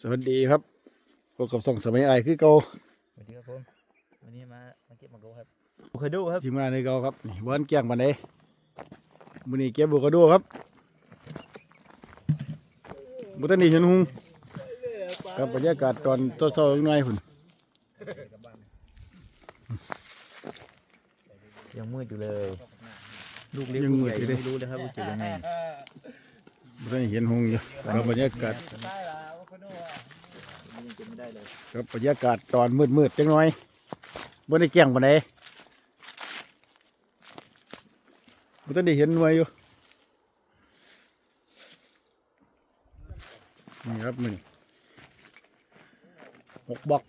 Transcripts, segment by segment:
สวัสดีครับพบกับส่องสมัยไอายคือเก่าสวัสดีครับผมวันนี้มามาเก็บมังกรครับบุคดูครับทีมงานในเก่าครับนี่บ้านเกียงบันไดมื้อนี้เก็บบุกระโดูครับบุตรนี่เห็นหุงกับบรรยากาศตอนตัวเช้าๆหน่อยพุ่นยังมืดอยู่เลยลูกเล็กลูกใหญ่ยังไม่รู้เลยครับว่าเก็บยังไงบุตรนี่เห็นหุงอยู่กับบรรยากาศยังเก็บ ไม่ได้เลยกับบรรยากาศตอนมืดๆจังน่อยบ่ได้เกียงบันไดบุตรนี่เห็นหน่วยอยู่นี่ครับมื้อนี้หกบล็อก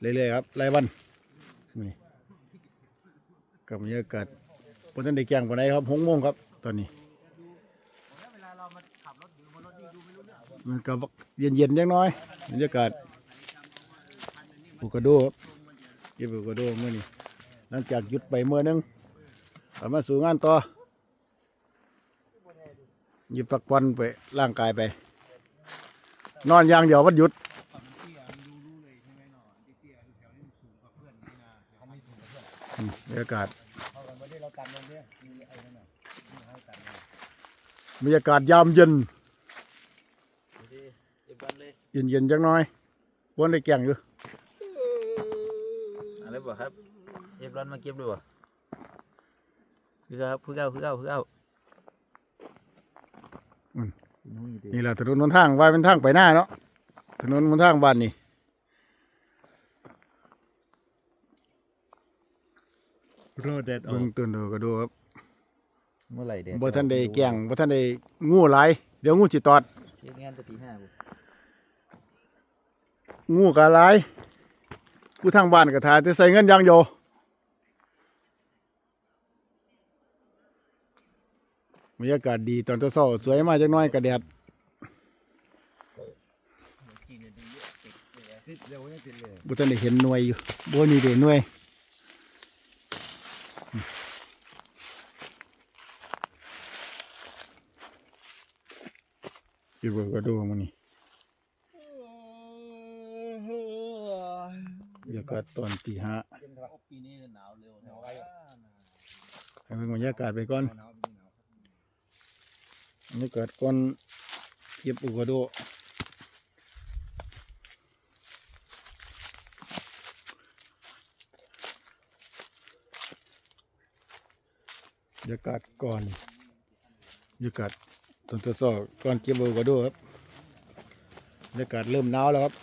เรื่อยๆครับรายวันนี่กับบรรยากาศบ่ทันได้เกียงบันไดครับหกโมงครับ ตอนนี้ มันก็เย็นๆจังน้อยบรรยากาศปูกระโดครับเก็บปูกระโดเมื้อนี้หลังจากหยุดไปเมื่อนึงกลับมาสู่งานต่อหยุดพักผ่อนไปร่างกายไป นอนอย่างเดียววันหยุดมบรรยากาศบรรยากาศยามเย็น เก็บกันเลยเย็นเย็นๆจังน้อยวนได้แก่งอยู่อะไรบ่ครับเก็บร้อนมาเก็บด้วยบ่คือครับคือเก้าคือเก้าคือเก้าอืมน้องอยู่ดีนี่แหละถนนบนทางว่าเป็นทางไปหน้าเนาะถนนบนทางบ้านนี่รอดแดดออเบิ่งกต้นดูก็ดูครับเมื่อไหร่แดดบ่ทันได้แก่งบ่ทันได้งูหลายเดี๋ยวงูสิตอด เก็บงานแต่ตีห้าบุงูก็หลายผู้ทางบ้านก็ทาแต่ใส่เงินอย่างเดียวบรรยากาศดีตอนเช้าๆสวยมากจังน้อยกระแดดเร็วเนี่ยติดเลยบ่ทันได้เห็นหน่วยอยู่บ่นี่เด้หน่วย อยู่บ่ก็ดูมื้อนี้บรรยากาศตอนตีห้าปีนี้หนาวเร็วหนาวให้เบิ่งบรรยากาศไปก่อนบรรยากาศก่อนเก็บอุกกาโดบรรยากาศก่อนบรรยากาศ ตอนตัวสอบก่อนเก็บอุกกาโดครับบรรยากาศเริ่มหนาวแล้วครับ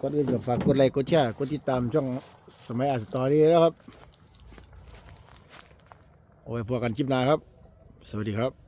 ก่อนอื่นก็ฝากกดไลค์กดแชร์กดติดตามช่องสมัยอาสตอรี่แล้วครับ โอ้ยพวกกันคลิปหน้าครับ สวัสดีครับ